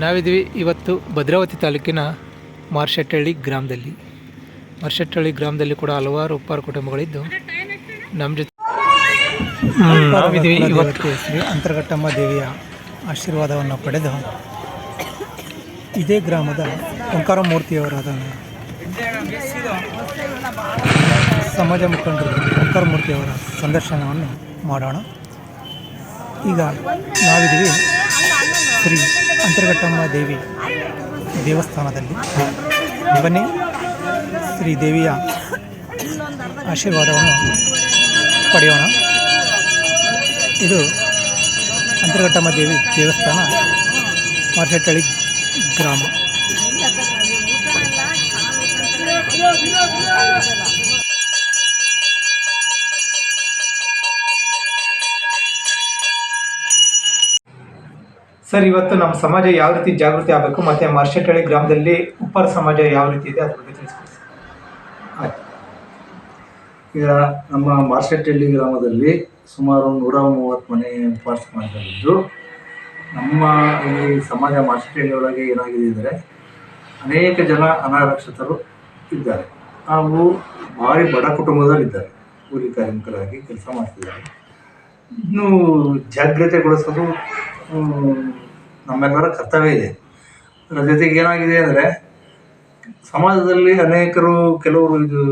ನಾವಿದ್ದೀವಿ ಇವತ್ತು ಭದ್ರಾವತಿ ತಾಲೂಕಿನ ಮಾರ್ಷೆಟ್ಟಹಳ್ಳಿ ಗ್ರಾಮದಲ್ಲಿ ಮಾರ್ಷಟ್ಟಹಳ್ಳಿ ಗ್ರಾಮದಲ್ಲಿ ಕೂಡ ಹಲವಾರು ಉಪ್ಪಾರ ಕುಟುಂಬಗಳಿದ್ದು ನಮ್ಮ ಜೊತೆ ನಾವಿದ್ದೀವಿ ಇವತ್ತು ಶ್ರೀ ಅಂತರ್ಘಟ್ಟಮ್ಮ ದೇವಿಯ ಆಶೀರ್ವಾದವನ್ನು ಪಡೆದು ಇದೇ ಗ್ರಾಮದ ಓಂಕಾರ ಮೂರ್ತಿಯವರಾದ ಸಮಾಜ ಮುಖಂಡರು ಓಂಕಾರ ಮೂರ್ತಿಯವರ ಸಂದರ್ಶನವನ್ನು ಮಾಡೋಣ ಈಗ ನಾವಿದ್ದೀವಿ ಶ್ರೀ ಅಂತರ್ಘಟ್ಟಮ್ಮ ದೇವಿ ದೇವಸ್ಥಾನದಲ್ಲಿ. ಬನ್ನಿ. ಶ್ರೀ ದೇವಿಯ ಆಶೀರ್ವಾದವನ್ನು ಪಡೆಯೋಣ. ಇದು ಅಂತರ್ಘಟ್ಟಮ್ಮ ದೇವಿ ದೇವಸ್ಥಾನ ಮಾರ್ಷಟ್ಟಳ್ಳಿ ಗ್ರಾಮ. ಸರ್, ಇವತ್ತು ನಮ್ಮ ಸಮಾಜ ಯಾವ ರೀತಿ ಜಾಗೃತಿ ಆಗಬೇಕು? ಮತ್ತು ಮಾರ್ಶೆಟ್ಟಹಳ್ಳಿ ಗ್ರಾಮದಲ್ಲಿ ಉಪ್ಪಾರ ಸಮಾಜ ಯಾವ ರೀತಿ ಇದೆ? ಅದ್ರ ಬಗ್ಗೆ ತಿಳಿಸ್ಕೊಡಿ. ಈಗ ನಮ್ಮ ಮಾರ್ಷೆಟ್ಟಳ್ಳಿ ಗ್ರಾಮದಲ್ಲಿ ಸುಮಾರು ನೂರ ಮೂವತ್ತು ಮನೆ ಉಪವಾಸ ಸಮಾಜದಲ್ಲಿದ್ದು ನಮ್ಮ ಈ ಸಮಾಜ ಮಾರ್ಷೆಟ್ಟಳ್ಳಿ ಒಳಗೆ ಏನಾಗಿದೆ ಅಂದರೆ ಅನೇಕ ಜನ ಅನಾರಕ್ಷಿತರು ಇದ್ದಾರೆ. ಹಾಗೂ ಭಾರಿ ಬಡ ಕುಟುಂಬದಲ್ಲಿದ್ದಾರೆ ಕೂಲಿ ಕಾರ್ಮಿಕರಾಗಿ ಕೆಲಸ ಮಾಡ್ತಿದ್ದಾರೆ. ಇನ್ನೂ ಜಾಗ್ರತೆಗೊಳಿಸೋದು ನಮ್ಮೆಲ್ಲರ ಕರ್ತವ್ಯ ಇದೆ. ಅದರ ಜೊತೆಗೆ ಏನಾಗಿದೆ ಅಂದರೆ, ಸಮಾಜದಲ್ಲಿ ಅನೇಕರು ಕೆಲವರು ಇದು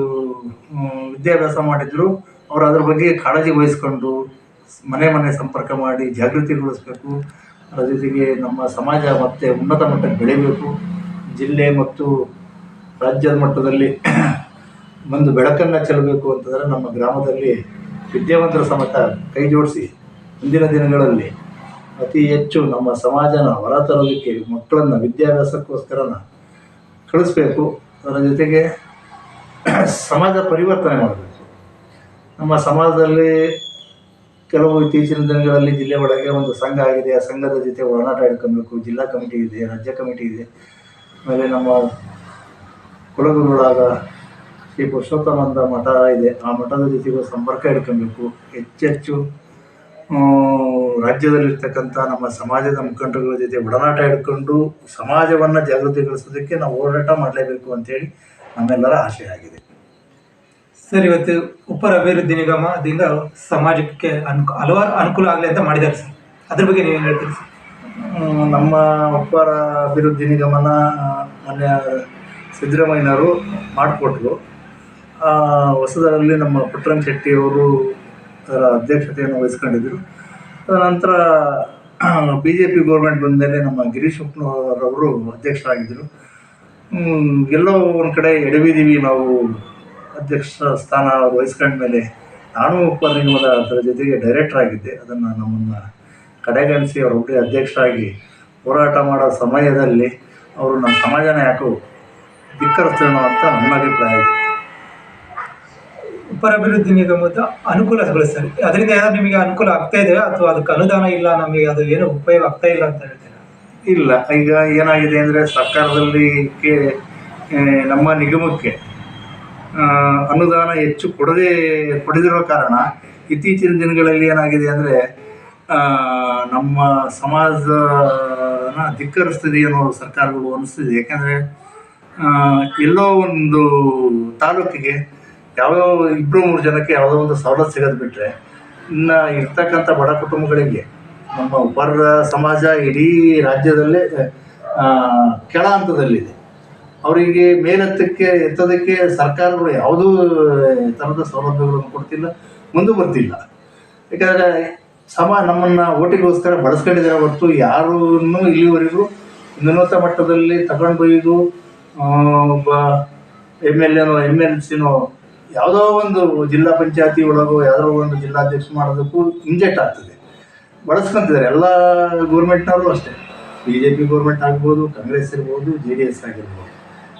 ವಿದ್ಯಾಭ್ಯಾಸ ಮಾಡಿದ್ರು. ಅವರು ಅದ್ರ ಬಗ್ಗೆ ಕಾಳಜಿ ವಹಿಸ್ಕೊಂಡು ಮನೆ ಮನೆ ಸಂಪರ್ಕ ಮಾಡಿ ಜಾಗೃತಿಗೊಳಿಸ್ಬೇಕು ಅದರ ಜೊತೆಗೆ ನಮ್ಮ ಸಮಾಜ ಮತ್ತೆ ಉನ್ನತ ಮಟ್ಟಕ್ಕೆ ಬೆಳಿಬೇಕು. ಜಿಲ್ಲೆ ಮತ್ತು ರಾಜ್ಯದ ಮಟ್ಟದಲ್ಲಿ ಒಂದು ಬೆಳಕನ್ನು ಚೆಲ್ಲಬೇಕು ಅಂತಂದರೆ ನಮ್ಮ ಗ್ರಾಮದಲ್ಲಿ ವಿದ್ಯಾವಂತರ ಸಮೇತ ಕೈ ಜೋಡಿಸಿ ಮುಂದಿನ ದಿನಗಳಲ್ಲಿ ಅತಿ ಹೆಚ್ಚು ನಮ್ಮ ಸಮಾಜನ ಹೊರತರೋದಕ್ಕೆ ಮಕ್ಕಳನ್ನು ವಿದ್ಯಾಭ್ಯಾಸಕ್ಕೋಸ್ಕರನ ಕಳಿಸ್ಬೇಕು. ಅದರ ಜೊತೆಗೆ ಸಮಾಜ ಪರಿವರ್ತನೆ ಮಾಡಬೇಕು. ನಮ್ಮ ಸಮಾಜದಲ್ಲಿ ಕೆಲವು ಇತ್ತೀಚಿನ ದಿನಗಳಲ್ಲಿ ಜಿಲ್ಲೆ ಒಳಗೆ ಒಂದು ಸಂಘ ಆಗಿದೆ. ಆ ಸಂಘದ ಜೊತೆ ಒಡನಾಟ ಇಟ್ಕೊಬೇಕು ಜಿಲ್ಲಾ ಕಮಿಟಿ ಇದೆ, ರಾಜ್ಯ ಕಮಿಟಿ ಇದೆ. ಆಮೇಲೆ ನಮ್ಮ ಕುಲಗುರುಗಳಾದ ಶ್ರೀ ಪುರುಷೋತ್ತಮಂದ ಮಠ ಇದೆ. ಆ ಮಠದ ಜೊತೆಗೂ ಸಂಪರ್ಕ ಇಟ್ಕೊಬೇಕು. ಹೆಚ್ಚೆಚ್ಚು ರಾಜ್ಯದಲ್ಲಿರ್ತಕ್ಕಂಥ ನಮ್ಮ ಸಮಾಜದ ಮುಖಂಡರುಗಳ ಜೊತೆ ಒಡನಾಟ ಇಟ್ಕೊಂಡು ಸಮಾಜವನ್ನು ಜಾಗೃತಿಗೊಳಿಸೋದಕ್ಕೆ ನಾವು ಹೋರಾಟ ಮಾಡಲೇಬೇಕು ಅಂತೇಳಿ ನಮ್ಮೆಲ್ಲರ ಆಶೆ ಆಗಿದೆ. ಸರ್ ಇವತ್ತು ಉಪ್ಪರ ಅಭಿವೃದ್ಧಿ ನಿಗಮದಿಂದ ಸಮಾಜಕ್ಕೆ ಅನುಕೂ ಹಲವಾರು ಅನುಕೂಲ ಆಗಲಿ ಅಂತ ಮಾಡಿದ್ದಾರೆ ಸರ್. ಅದ್ರ ಬಗ್ಗೆ ನೀವೇನು ಹೇಳ್ತೀರಿ ಸರ್? ನಮ್ಮ ಉಪ್ಪರ ಅಭಿವೃದ್ಧಿ ನಿಗಮನ ಮೊನ್ನೆ ಸಿದ್ದರಾಮಯ್ಯನವರು ಮಾಡಿಕೊಟ್ರು. ಹೊಸದರಲ್ಲಿ ನಮ್ಮ ಪುಟ್ಟರಂಗ ಶೆಟ್ಟಿಯವರು ಅದರ ಅಧ್ಯಕ್ಷತೆಯನ್ನು ವಹಿಸ್ಕೊಂಡಿದ್ದರು ನಂತರ ಬಿ ಜೆ ಪಿ ಗೌರ್ಮೆಂಟ್ ಬಂದ ಮೇಲೆ ನಮ್ಮ ಗಿರೀಶ್ ಉಪ್ನವರವರು ಅಧ್ಯಕ್ಷರಾಗಿದ್ದರು. ಎಲ್ಲೋ ಒಂದು ಕಡೆ ಎಡವಿದ್ದೀವಿ ನಾವು. ಅಧ್ಯಕ್ಷ ಸ್ಥಾನ ವಹಿಸ್ಕೊಂಡ್ಮೇಲೆ ವಹಿಸ್ಕೊಂಡ ಮೇಲೆ ನಾನು ಉಪ್ಪಾರ ನಿಗಮದ ಅದರ ಜೊತೆಗೆ ಡೈರೆಕ್ಟರ್ ಆಗಿದ್ದೆ. ಅದನ್ನು ನಮ್ಮನ್ನು ಕಡೆಗಣಿಸಿ ಅವರೊಬ್ಬರೇ ಅಧ್ಯಕ್ಷರಾಗಿ ಹೋರಾಟ ಮಾಡೋ ಸಮಯದಲ್ಲಿ ಅವರು ನಮ್ಮ ಸಮಾಜನ ಯಾಕೋ ಧಿಕ್ಕರಿಸ್ತೇನೋ ಅಂತ ನನ್ನ ಅಭಿಪ್ರಾಯ ಇದೆ. ಉಪ್ಪಾರ ಅಭಿವೃದ್ಧಿ ನಿಗಮದ ಅನುಕೂಲಗಳು ಸರ್ ಅದರಿಂದ ಏನಾದ್ರು ನಿಮಗೆ ಅನುಕೂಲ ಆಗ್ತಾ ಇದೆ ಅಥವಾ ಅದಕ್ಕೆ ಅನುದಾನ ಇಲ್ಲ, ನಮಗೆ ಅದು ಏನು ಉಪಯೋಗ ಆಗ್ತಾ ಇಲ್ಲ ಅಂತ ಹೇಳ್ತೀರಾ? ಇಲ್ಲ, ಈಗ ಏನಾಗಿದೆ ಅಂದರೆ ಸರ್ಕಾರದಲ್ಲಿ ನಮ್ಮ ನಿಗಮಕ್ಕೆ ಅನುದಾನ ಹೆಚ್ಚು ಕೊಡದೇ ಕೊಡದಿರೋ ಕಾರಣ ಇತ್ತೀಚಿನ ದಿನಗಳಲ್ಲಿ ಏನಾಗಿದೆ ಅಂದರೆ ನಮ್ಮ ಸಮಾಜನ ಧಿಕ್ಕರಿಸ್ತಿದೆ ಅನ್ನೋ ಸರ್ಕಾರಗಳು ಅನಿಸ್ತಿದೆ. ಯಾಕೆಂದರೆ ಎಲ್ಲೋ ಒಂದು ತಾಲೂಕಿಗೆ ಯಾವ್ಯಾವ ಇಬ್ಬರು ಮೂರು ಜನಕ್ಕೆ ಯಾವುದೋ ಒಂದು ಸವಲತ್ತು ಸಿಗೋದು ಬಿಟ್ಟರೆ ಇನ್ನು ಇರ್ತಕ್ಕಂಥ ಬಡ ಕುಟುಂಬಗಳಿಗೆ, ನಮ್ಮ ಬರ ಸಮಾಜ ಇಡೀ ರಾಜ್ಯದಲ್ಲೇ ಕೆಳ ಹಂತದಲ್ಲಿದೆ. ಅವರಿಗೆ ಮೇಲೆತ್ತಕ್ಕೆ, ಎತ್ತೋದಕ್ಕೆ ಸರ್ಕಾರಗಳು ಯಾವುದೂ ಥರದ ಸೌಲಭ್ಯಗಳನ್ನು ಕೊಡ್ತಿಲ್ಲ, ಮುಂದೆ ಬರ್ತಿಲ್ಲ. ಯಾಕಂದರೆ ಸಮ, ನಮ್ಮನ್ನು ಓಟಿಗೋಸ್ಕರ ಬಳಸ್ಕೊಂಡಿದ್ದಾರೆ ಹೊರತು ಯಾರನ್ನೂ ಇಲ್ಲಿವರೆಗೂ ಉನ್ನತ ಮಟ್ಟದಲ್ಲಿ ತಗೊಂಡು ಒಬ್ಬ ಎಂ ಎಲ್ ಎನೋ ಎಂ ಎಲ್ ಸಿನೋ ಯಾವುದೋ ಒಂದು ಜಿಲ್ಲಾ ಪಂಚಾಯತಿ ಒಳಗೋ, ಯಾವುದೋ ಒಂದು ಜಿಲ್ಲಾಧ್ಯಕ್ಷ ಮಾಡೋದಕ್ಕೂ ಇಂಜೆಕ್ಟ್ ಆಗ್ತದೆ. ಬಳಸ್ಕೊಂತಿದ್ದಾರೆ, ಎಲ್ಲ ಗೌರ್ಮೆಂಟ್ನವರು ಅಷ್ಟೇ. ಬಿ ಜೆ ಪಿ ಗೌರ್ಮೆಂಟ್ ಆಗ್ಬೋದು, ಕಾಂಗ್ರೆಸ್ ಇರ್ಬೋದು, ಜೆ ಡಿ ಎಸ್ ಆಗಿರ್ಬೋದು.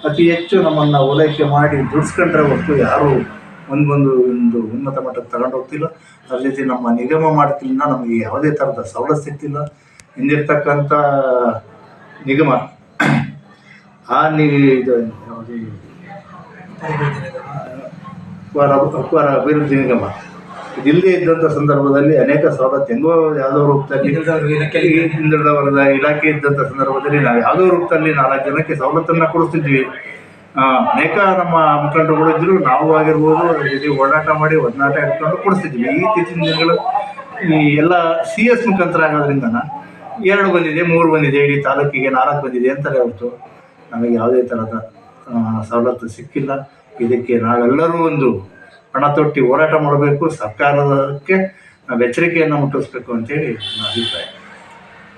ಅತಿ ಹೆಚ್ಚು ನಮ್ಮನ್ನು ಓಲೈಕೆ ಮಾಡಿ ದುಡ್ಸ್ಕೊಂಡ್ರೆ ಹೊರತು ಯಾರು ಒಂದೊಂದು ಒಂದು ಉನ್ನತ ಮಟ್ಟಕ್ಕೆ ತಗೊಂಡು ಹೋಗ್ತಿಲ್ಲ. ಅದ್ರ ಜೊತೆ ನಮ್ಮ ನಿಗಮ ಮಾಡ್ತಿಲ್ಲ, ನಮಗೆ ಯಾವುದೇ ಥರದ ಸವಲತ್ತು ಸಿಗ್ತಿಲ್ಲ. ಹಿಂದಿರ್ತಕ್ಕಂಥ ನಿಗಮ, ಆ ನಿ ಇದು ಯಾವುದೇ ಉಪಹಾರ ಉಪಹಾರ ಅಭಿವೃದ್ಧಿ ನಿಗಮ. ಇದಿಲ್ಲದೆ ಇದ್ದಂಥ ಸಂದರ್ಭದಲ್ಲಿ ಅನೇಕ ಸವಲತ್ತು ಹೆಂಗೋ ಯಾವುದೋ ರೂಪದಲ್ಲಿ ಹಿಂದುಳಿದ ವರ್ಗದ ಈ ಹಿಂದುಳಿದವರದ ಇಲಾಖೆ ಇದ್ದಂಥ ಸಂದರ್ಭದಲ್ಲಿ ನಾವು ಯಾವುದೋ ರೂಪದಲ್ಲಿ ನಾಲ್ಕು ಜನಕ್ಕೆ ಸವಲತ್ತನ್ನು ಕೊಡಿಸ್ತಿದ್ವಿ. ಅನೇಕ ನಮ್ಮ ಮುಖಂಡರುಗಳು ಇದ್ರು ನಾವು ಆಗಿರ್ಬೋದು ಇಲ್ಲಿ ಓಡಾಟ ಮಾಡಿ ಒಡನಾಟ ಇಟ್ಕೊಂಡು ಕೊಡಿಸ್ತಿದ್ವಿ. ಈ ಇತ್ತೀಚಿನ ದಿನಗಳು ಈ ಎಲ್ಲ ಸಿ ಎಸ್ ಮುಖಾಂತರ ಆಗೋದ್ರಿಂದ ಎರಡು ಬಂದಿದೆ ಮೂರು ಬಂದಿದೆ ಇಡೀ ತಾಲೂಕಿಗೆ ನಾಲ್ಕು ಬಂದಿದೆ ಅಂತಾರೆ ಹೊರತು. ನಮಗೆ ಯಾವುದೇ ಥರದ ಸವಲತ್ತು ಸಿಕ್ಕಿಲ್ಲ. ಇದಕ್ಕೆ ನಾವೆಲ್ಲರೂ ಒಂದು ಹಣ ತೊಟ್ಟಿ ಹೋರಾಟ ಮಾಡಬೇಕು ಸರ್ಕಾರಕ್ಕೆ ನಾವು ಎಚ್ಚರಿಕೆಯನ್ನು ಮುಟ್ಟಿಸ್ಬೇಕು ಅಂತೇಳಿ ನನ್ನ ಅಭಿಪ್ರಾಯ.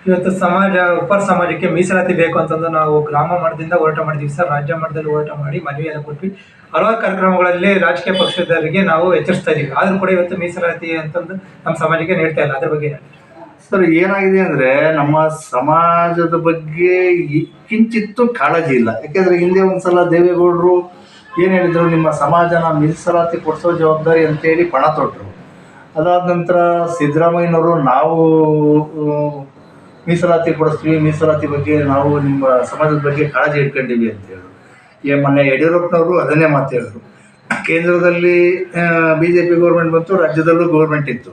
ಇವತ್ತು ಸಮಾಜ ಉಪ್ಪರ ಸಮಾಜಕ್ಕೆ ಮೀಸಲಾತಿ ಬೇಕು ಅಂತಂದು ನಾವು ಗ್ರಾಮ ಮಟ್ಟದಿಂದ ಹೋರಾಟ ಮಾಡಿದ್ವಿ ಸರ್. ರಾಜ್ಯ ಮಟ್ಟದಲ್ಲಿ ಹೋರಾಟ ಮಾಡಿ ಮನವಿ ಎಲ್ಲ ಕೊಟ್ವಿ. ಹಲವಾರು ಕಾರ್ಯಕ್ರಮಗಳಲ್ಲಿ ರಾಜಕೀಯ ಪಕ್ಷದವರಿಗೆ ನಾವು ಎಚ್ಚರಿಸ್ತಾ ಇದೀವಿ. ಆದ್ರೂ ಕೂಡ ಇವತ್ತು ಮೀಸಲಾತಿ ಅಂತಂದು ನಮ್ಮ ಸಮಾಜಕ್ಕೆ ನೀಡ್ತಾ ಇಲ್ಲ. ಅದ್ರ ಬಗ್ಗೆ ಸರ್ ಏನಾಗಿದೆ ಅಂದರೆ ನಮ್ಮ ಸಮಾಜದ ಬಗ್ಗೆ ಕಿಂಚಿತ್ತು ಕಿಂಚಿತ್ತೂ ಕಾಳಜಿ ಇಲ್ಲ. ಯಾಕೆಂದರೆ ಹಿಂದೆ ಒಂದ್ಸಲ ದೇವೇಗೌಡರು ಏನು ಹೇಳಿದರು, ನಿಮ್ಮ ಸಮಾಜನ ಮೀಸಲಾತಿ ಕೊಡಿಸೋ ಜವಾಬ್ದಾರಿ ಅಂತೇಳಿ ಪಣ ತೊಟ್ಟರು ಅದಾದ ನಂತರ ಸಿದ್ದರಾಮಯ್ಯನವರು ನಾವು ಮೀಸಲಾತಿ ಕೊಡಿಸ್ತೀವಿ, ಮೀಸಲಾತಿ ಬಗ್ಗೆ ನಾವು ನಿಮ್ಮ ಸಮಾಜದ ಬಗ್ಗೆ ಕಾಳಜಿ ಇಟ್ಕೊಂಡಿವಿ ಅಂತ ಹೇಳಿದ್ರು ಏ ಮೊನ್ನೆ ಯಡಿಯೂರಪ್ಪನವರು ಅದನ್ನೇ ಮಾತು ಹೇಳಿದ್ರು ಕೇಂದ್ರದಲ್ಲಿ ಬಿ ಜೆ ಪಿ ಗೌರ್ಮೆಂಟ್ ಬಂತು, ರಾಜ್ಯದಲ್ಲೂ ಗೌರ್ಮೆಂಟ್ ಇತ್ತು.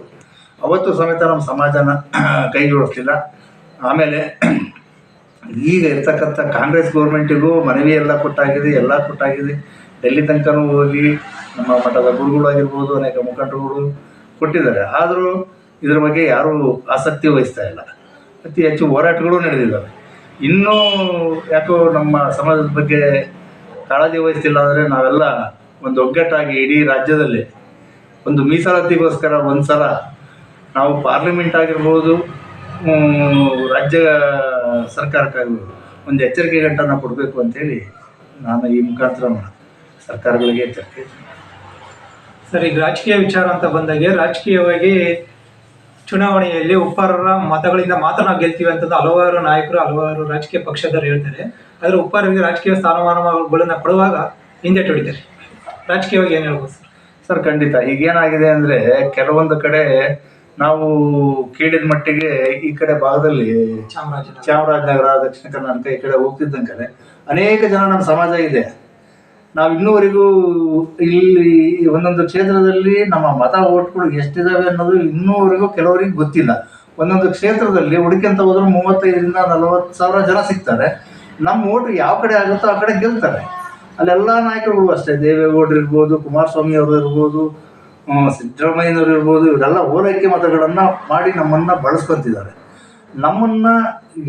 ಅವತ್ತು ಸಮೇತ ನಮ್ಮ ಸಮಾಜನ ಕೈ ಜೋಡಿಸ್ಲಿಲ್ಲ. ಆಮೇಲೆ ಈಗ ಇರ್ತಕ್ಕಂಥ ಕಾಂಗ್ರೆಸ್ ಗೌರ್ಮೆಂಟಿಗೂ ಮನವಿ ಎಲ್ಲ ಕೊಟ್ಟಾಗಿದೆ ಎಲ್ಲ ಕೊಟ್ಟಾಗಿದೆ. ಡೆಲ್ಲಿ ತನಕನೂ ಹೋಗಿ ನಮ್ಮ ಮಠದ ಗುರುಗಳಾಗಿರ್ಬೋದು, ಅನೇಕ ಮುಖಂಡರುಗಳು ಕೊಟ್ಟಿದ್ದಾರೆ. ಆದರೂ ಇದರ ಬಗ್ಗೆ ಯಾರೂ ಆಸಕ್ತಿ ವಹಿಸ್ತಾ ಇಲ್ಲ. ಅತಿ ಹೆಚ್ಚು ಹೋರಾಟಗಳು ನಡೆದಿದ್ದಾವೆ. ಇನ್ನೂ ಯಾಕೋ ನಮ್ಮ ಸಮಾಜದ ಬಗ್ಗೆ ಕಾಳಜಿ ವಹಿಸ್ತಿಲ್ಲ ಅಂದರೆ ನಾವೆಲ್ಲ ಒಂದು ಒಗ್ಗಟ್ಟಾಗಿ ಇಡೀ ರಾಜ್ಯದಲ್ಲಿ ಒಂದು ಮೀಸಲಾತಿಗೋಸ್ಕರ ಒಂದು ಸಲ ನಾವು ಪಾರ್ಲಿಮೆಂಟ್ ಆಗಿರ್ಬೋದು ರಾಜ್ಯ ಸರ್ಕಾರಕ್ಕಾಗಿರ್ಬೋದು ಒಂದು ಎಚ್ಚರಿಕೆ ಗಂಟನ್ನು ಕೊಡಬೇಕು ಅಂತೇಳಿ ನಾನು ಈ ಮುಖಾಂತರ ಸರ್ಕಾರಗಳಿಗೆ ಎಚ್ಚರಿಕೆ ಸರ್ ಈಗ ರಾಜಕೀಯ ವಿಚಾರ ಅಂತ ಬಂದಾಗೆ ರಾಜಕೀಯವಾಗಿ ಚುನಾವಣೆಯಲ್ಲಿ ಉಪ್ಪಾರರ ಮತಗಳಿಂದ ಮಾತ್ರ ನಾವು ಗೆಲ್ತೀವಿ ಅಂತಂದು ಹಲವಾರು ನಾಯಕರು ಹಲವಾರು ರಾಜಕೀಯ ಪಕ್ಷದವರು ಹೇಳ್ತಾರೆ. ಆದರೆ ಉಪ್ಪಾರರಿಗೆ ರಾಜಕೀಯ ಸ್ಥಾನಮಾನಗಳನ್ನು ಕೊಡುವಾಗ ಹಿಂದೆ ಹೊಡಿತಾರೆ ರಾಜಕೀಯವಾಗಿ ಏನು ಹೇಳ್ಬೋದು ಸರ್? ಸರ್ ಖಂಡಿತ. ಈಗೇನಾಗಿದೆ ಅಂದರೆ ಕೆಲವೊಂದು ಕಡೆ ನಾವು ಕೇಳಿದ ಮಟ್ಟಿಗೆ ಈ ಕಡೆ ಭಾಗದಲ್ಲಿ ಚಾಮರಾಜನಗರ. ಚಾಮರಾಜನಗರ ದಕ್ಷಿಣ ಕರ್ನಾಟಕ ಈ ಕಡೆ ಹೋಗ್ತಿದ್ದಂಗೆ ಅನೇಕ ಜನ ನಮ್ಮ ಸಮಾಜ ಇದೆ. ನಾವು ಇನ್ನೂವರೆಗೂ ಇಲ್ಲಿ ಒಂದೊಂದು ಕ್ಷೇತ್ರದಲ್ಲಿ ನಮ್ಮ ಮತ ಓಟ್ಗಳು ಎಷ್ಟಿದ್ದಾವೆ ಅನ್ನೋದು ಇನ್ನೂವರೆಗೂ ಕೆಲವರಿಗೆ ಗೊತ್ತಿಲ್ಲ. ಒಂದೊಂದು ಕ್ಷೇತ್ರದಲ್ಲಿ ಹುಡುಕ್ಯಂತ ಹೋದ್ರೆ ಮೂವತ್ತೈದರಿಂದ ನಲವತ್ತು ಸಾವಿರ ಜನ ಸಿಗ್ತಾರೆ. ನಮ್ಮ ಓಟು ಯಾವ ಕಡೆ ಆಗುತ್ತೋ ಆ ಕಡೆ ಗೆಲ್ತಾರೆ. ಅಲ್ಲೆಲ್ಲ ನಾಯಕರುಗಳು ಅಷ್ಟೇ, ದೇವೇಗೌಡರು ಇರ್ಬೋದು, ಕುಮಾರಸ್ವಾಮಿ ಅವರು ಇರ್ಬೋದು ಸಿದ್ದರಾಮಯ್ಯನವರು ಇರ್ಬೋದು, ಇವರೆಲ್ಲ ಓಲೈಕೆ ಮತಗಳನ್ನು ಮಾಡಿ ನಮ್ಮನ್ನು ಬಳಸ್ಕೊತಿದ್ದಾರೆ. ನಮ್ಮನ್ನು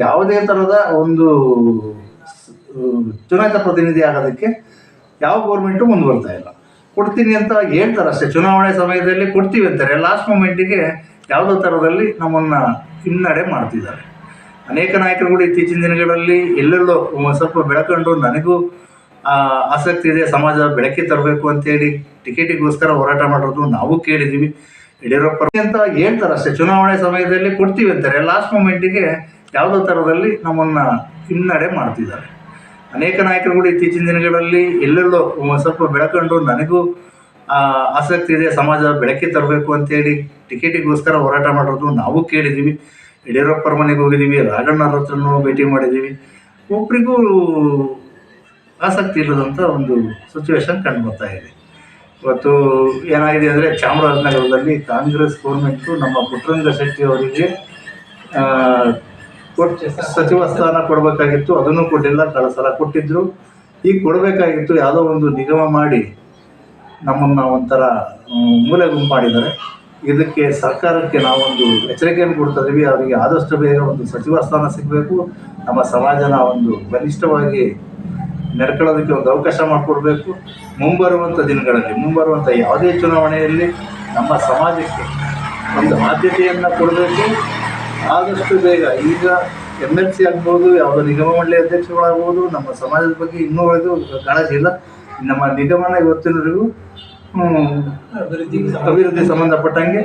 ಯಾವುದೇ ಥರದ ಒಂದು ಚುನಾಯಿತ ಪ್ರತಿನಿಧಿ ಆಗೋದಕ್ಕೆ ಯಾವ ಗೌರ್ಮೆಂಟು ಮುಂದುವರ್ತಾ ಇಲ್ಲ. ಕೊಡ್ತೀನಿ ಅಂತ ಹೇಳ್ತಾರೆ ಅಷ್ಟೇ. ಚುನಾವಣೆ ಸಮಯದಲ್ಲಿ ಕೊಡ್ತೀವಿ ಅಂತಾರೆ. ಲಾಸ್ಟ್ ಮೂಮೆಂಟಿಗೆ ಯಾವುದೋ ಥರದಲ್ಲಿ ನಮ್ಮನ್ನು ಹಿನ್ನಡೆ ಮಾಡ್ತಿದ್ದಾರೆ. ಅನೇಕ ನಾಯಕರುಗಳು ಇತ್ತೀಚಿನ ದಿನಗಳಲ್ಲಿ ಎಲ್ಲೆಲ್ಲೋ ಸ್ವಲ್ಪ ಬೆಳಕೊಂಡು ನನಗೂ ಆಸಕ್ತಿ ಇದೆ. ಸಮಾಜ ಬೆಳಕಿಗೆ ತರಬೇಕು ಅಂತೇಳಿ ಟಿಕೆಟಿಗೋಸ್ಕರ ಹೋರಾಟ ಮಾಡೋದು ನಾವು ಕೇಳಿದ್ದೀವಿ. ಯಡಿಯೂರಪ್ಪ ಅಂತ ಹೇಳ್ತಾರೆ ಅಷ್ಟೇ. ಚುನಾವಣೆ ಸಮಯದಲ್ಲಿ ಕೊಡ್ತೀವಿ ಅಂತಾರೆ. ಲಾಸ್ಟ್ ಮೂಮೆಂಟಿಗೆ ಯಾವುದೋ ಥರದಲ್ಲಿ ನಮ್ಮನ್ನು ಹಿನ್ನಡೆ ಮಾಡ್ತಿದ್ದಾರೆ. ಅನೇಕ ನಾಯಕರುಗಳು ಇತ್ತೀಚಿನ ದಿನಗಳಲ್ಲಿ ಎಲ್ಲೆಲ್ಲೋ ಸ್ವಲ್ಪ ಬೆಳಕೊಂಡು ನನಗೂ ಆಸಕ್ತಿ ಇದೆ ಸಮಾಜ ಬೆಳಕಿ ತರಬೇಕು ಅಂತೇಳಿ ಟಿಕೆಟಿಗೋಸ್ಕರ ಹೋರಾಟ ಮಾಡೋದು ನಾವು ಕೇಳಿದ್ದೀವಿ. ಯಡಿಯೂರಪ್ಪರ ಮನೆಗೆ ಹೋಗಿದ್ದೀವಿ ರಾಘಣ್ಣ ಹತ್ರನೂ ಭೇಟಿ ಮಾಡಿದ್ದೀವಿ. ಒಬ್ಬರಿಗೂ ಆಸಕ್ತಿ ಇಲ್ಲದಂಥ ಒಂದು ಸಿಚುವೇಶನ್ ಕಂಡು ಇದೆ. ಇವತ್ತು ಏನಾಗಿದೆ ಅಂದರೆ ಚಾಮರಾಜನಗರದಲ್ಲಿ ಕಾಂಗ್ರೆಸ್ ಗೌರ್ಮೆಂಟು ನಮ್ಮ ಪುಟ್ಟರಂಗ ಶೆಟ್ಟಿ ಅವರಿಗೆ ಸಚಿವ ಸ್ಥಾನ ಕೊಡಬೇಕಾಗಿತ್ತು, ಅದನ್ನು ಕೊಡಲಿಲ್ಲ ಕಳಸಲ ಸಲ ಕೊಟ್ಟಿದ್ರು. ಈಗ ಕೊಡಬೇಕಾಗಿತ್ತು, ಯಾವುದೋ ಒಂದು ನಿಗಮ ಮಾಡಿ ನಮ್ಮನ್ನು ಒಂಥರ ಮೂಲೆ ಗುಂಪು ಮಾಡಿದ್ದಾರೆ. ಇದಕ್ಕೆ ಸರ್ಕಾರಕ್ಕೆ ನಾವೊಂದು ಎಚ್ಚರಿಕೆಯನ್ನು ಕೊಡ್ತಾ ಇದೀವಿ. ಅವರಿಗೆ ಆದಷ್ಟು ಬೇಗ ಒಂದು ಸಚಿವ ಸ್ಥಾನ ಸಿಗಬೇಕು. ನಮ್ಮ ಸಮಾಜನ ಒಂದು ಬಲಿಷ್ಠವಾಗಿ ನಡ್ಕೊಳ್ಳೋದಕ್ಕೆ ಒಂದು ಅವಕಾಶ ಮಾಡಿಕೊಡ್ಬೇಕು. ಮುಂಬರುವಂಥ ದಿನಗಳಲ್ಲಿ ಮುಂಬರುವಂಥ ಯಾವುದೇ ಚುನಾವಣೆಯಲ್ಲಿ ನಮ್ಮ ಸಮಾಜಕ್ಕೆ ಒಂದು ಆದ್ಯತೆಯನ್ನು ಕೊಡಬೇಕು. ಆದಷ್ಟು ಬೇಗ. ಈಗ ಎಂ ಎಲ್ ಸಿ ಆಗ್ಬೋದು ಯಾವುದೋ ನಿಗಮ ಮಂಡಳಿ ಅಧ್ಯಕ್ಷಗಳಾಗ್ಬೋದು ನಮ್ಮ ಸಮಾಜದ ಬಗ್ಗೆ ಇನ್ನೂ ಕಾಳಜಿ ಇಲ್ಲ. ನಮ್ಮ ನಿಗಮನ ಇವತ್ತಿನವರೆಗೂ ಅಭಿವೃದ್ಧಿ ಸಂಬಂಧಪಟ್ಟಂಗೆ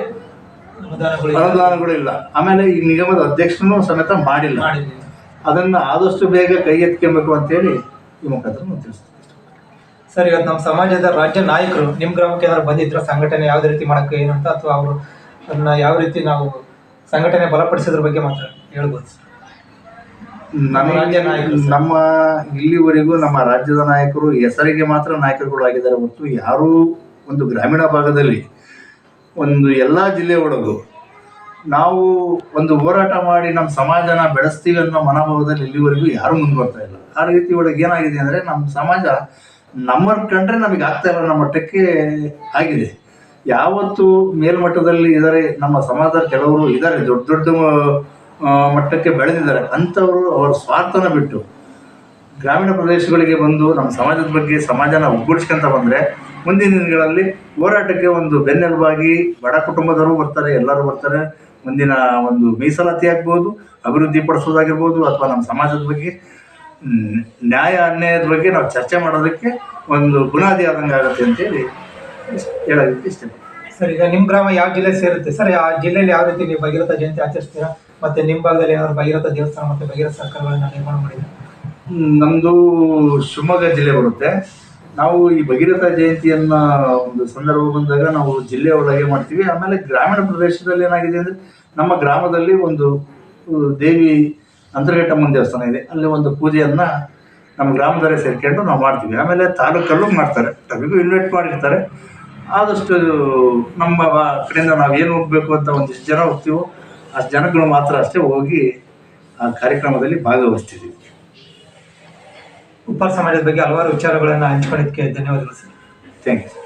ಅನುದಾನಗಳು ಅನುದಾನಗಳು ಇಲ್ಲ ಆಮೇಲೆ ಈ ನಿಗಮದ ಅಧ್ಯಕ್ಷನೂ ಸಮೇತ ಮಾಡಿಲ್ಲ. ಅದನ್ನ ಆದಷ್ಟು ಬೇಗ ಕೈ ಎತ್ಕೊಬೇಕು ಅಂತೇಳಿ ಈ ಮುಖಾಂತರ ತಿಳಿಸ್ತೀನಿ. ಸರ್ ಇವತ್ತು ನಮ್ಮ ಸಮಾಜದ ರಾಜ್ಯ ನಾಯಕರು ನಿಮ್ಮ ಗ್ರಾಮಕ್ಕೆ ಏನಾದ್ರು ಬಂದಿದ್ರ? ಸಂಘಟನೆ ಯಾವುದೇ ರೀತಿ ಮಾಡಕ್ಕೆ ಏನಂತ ಅಥವಾ ಅವರು ಅದನ್ನ ಯಾವ ರೀತಿ ನಾವು ಸಂಘಟನೆ ಬಲಪಡಿಸಿದ್ರ ಬಗ್ಗೆ ಮಾತ್ರ ಹೇಳ್ಬೋದು. ನಮ್ಮ ರಾಜ್ಯ ನಾಯಕರು ಸರ್. ನಮ್ಮ ಇಲ್ಲಿವರೆಗೂ ನಮ್ಮ ರಾಜ್ಯದ ನಾಯಕರು ಹೆಸರಿಗೆ ಮಾತ್ರ ನಾಯಕರುಗಳು ಆಗಿದ್ದಾರೆ ಮತ್ತು ಯಾರೂ ಒಂದು ಗ್ರಾಮೀಣ ಭಾಗದಲ್ಲಿ ಒಂದು ಎಲ್ಲ ಜಿಲ್ಲೆ ಒಳಗೂ ನಾವು ಒಂದು ಹೋರಾಟ ಮಾಡಿ ನಮ್ಮ ಸಮಾಜನ ಬೆಳೆಸ್ತೀವಿ ಅನ್ನೋ ಮನೋಭಾವದಲ್ಲಿ ಇಲ್ಲಿವರೆಗೂ ಯಾರೂ ಮುಂದೆ ಬರ್ತಾ ಇಲ್ಲ. ಆ ರೀತಿ ಒಳಗೆ ಏನಾಗಿದೆ ಅಂದರೆ ನಮ್ಮ ಸಮಾಜ ನಮ್ಮನ್ನು ಕಂಡ್ರೆ ನಮಗೆ ಆಗ್ತಾ ಇಲ್ಲ ನಮ್ಮ ಮಟ್ಟಕ್ಕೆ ಆಗಿದೆ. ಯಾವತ್ತು ಮೇಲ್ಮಟ್ಟದಲ್ಲಿ ಇದ್ದಾರೆ ನಮ್ಮ ಸಮಾಜದಲ್ಲಿ ಕೆಲವರು ಇದಾರೆ ದೊಡ್ಡ ದೊಡ್ಡ ಮಟ್ಟಕ್ಕೆ ಬೆಳೆದಿದ್ದಾರೆ. ಅಂಥವರು ಅವರ ಸ್ವಾರ್ಥನ ಬಿಟ್ಟು ಗ್ರಾಮೀಣ ಪ್ರದೇಶಗಳಿಗೆ ಬಂದು ನಮ್ಮ ಸಮಾಜದ ಬಗ್ಗೆ ಸಮಾಜನ ಒಗ್ಗೂಡಿಸ್ಕೊಂತ ಬಂದರೆ ಮುಂದಿನ ದಿನಗಳಲ್ಲಿ ಹೋರಾಟಕ್ಕೆ ಒಂದು ಬೆನ್ನೆಲುಬಾಗಿ ಬಡ ಕುಟುಂಬದವರು ಬರ್ತಾರೆ, ಎಲ್ಲರೂ ಬರ್ತಾರೆ. ಮುಂದಿನ ಒಂದು ಮೀಸಲಾತಿ ಆಗ್ಬೋದು, ಅಭಿವೃದ್ಧಿ ಪಡಿಸೋದಾಗಿರ್ಬೋದು, ಅಥವಾ ನಮ್ಮ ಸಮಾಜದ ಬಗ್ಗೆ ನ್ಯಾಯ ಅನ್ಯಾಯದ ಬಗ್ಗೆ ನಾವು ಚರ್ಚೆ ಮಾಡೋದಕ್ಕೆ ಒಂದು ಬುನಾದಿ ಆದಂಗೆ ಆಗುತ್ತೆ ಅಂತೇಳಿ ಹೇಳೋದಕ್ಕೆ ಇಷ್ಟ ಸರ್ ಈಗ ನಿಮ್ಮ ಗ್ರಾಮ ಯಾವ ಜಿಲ್ಲೆ ಸೇರುತ್ತೆ? ಸರ್ ಆ ಜಿಲ್ಲೆಯಲ್ಲಿ ಯಾವ ರೀತಿ ನೀವು ಭಗೀರಥ ಜಯಂತಿ ಆಚರಿಸ್ತೀರಾ? ಮತ್ತೆ ನಿಮ್ಮ ಭಾಗದಲ್ಲಿ ಏನಾದ್ರು ಭಗೀರಥ ದೇವಸ್ಥಾನ ಮತ್ತೆ ಭಗೀರಥ ಸರ್ಕಾರಗಳನ್ನ ನಿರ್ಮಾಣ ಮಾಡಿದ್ರೆ ನಮ್ಮದು ಶಿವಮೊಗ್ಗ ಜಿಲ್ಲೆ ಬರುತ್ತೆ. ನಾವು ಈ ಭಗೀರಥ ಜಯಂತಿಯನ್ನ ಒಂದು ಸಂದರ್ಭ ಬಂದಾಗ ನಾವು ಜಿಲ್ಲೆ ಒಳಗೆ ಮಾಡ್ತೀವಿ. ಆಮೇಲೆ ಗ್ರಾಮೀಣ ಪ್ರದೇಶದಲ್ಲಿ ಏನಾಗಿದೆ ಅಂದರೆ ನಮ್ಮ ಗ್ರಾಮದಲ್ಲಿ ಒಂದು ದೇವಿ ಅಂತರ್ಘಟ್ಟಮ್ಮನ ದೇವಸ್ಥಾನ ಇದೆ. ಅಲ್ಲಿ ಒಂದು ಪೂಜೆಯನ್ನ ನಮ್ಮ ಗ್ರಾಮದಲ್ಲೇ ಸೇರ್ಕೊಂಡು ನಾವು ಮಾಡ್ತೀವಿ. ಆಮೇಲೆ ತಾಲೂಕಲ್ಲೂ ಮಾಡ್ತಾರೆ. ತಮಗೂ ಇನ್ವೈಟ್ ಮಾಡಿರ್ತಾರೆ. ಆದಷ್ಟು ನಮ್ಮ ಕಡೆಯಿಂದ ನಾವು ಏನು ಹೋಗ್ಬೇಕು ಅಂತ ಒಂದಿಷ್ಟು ಜನ ಹೋಗ್ತೀವೋ ಅಷ್ಟು ಜನಗಳು ಮಾತ್ರ ಅಷ್ಟೇ ಹೋಗಿ ಆ ಕಾರ್ಯಕ್ರಮದಲ್ಲಿ ಭಾಗವಹಿಸ್ತಿದ್ದೀವಿ ಉಪ್ಪಾರ ಸಮಾಜದ ಬಗ್ಗೆ ಹಲವಾರು ವಿಚಾರಗಳನ್ನು ಹಂಚ್ಕೊಂಡಿದ್ದಕ್ಕೆ ಧನ್ಯವಾದಗಳು ಸರ್. Thank you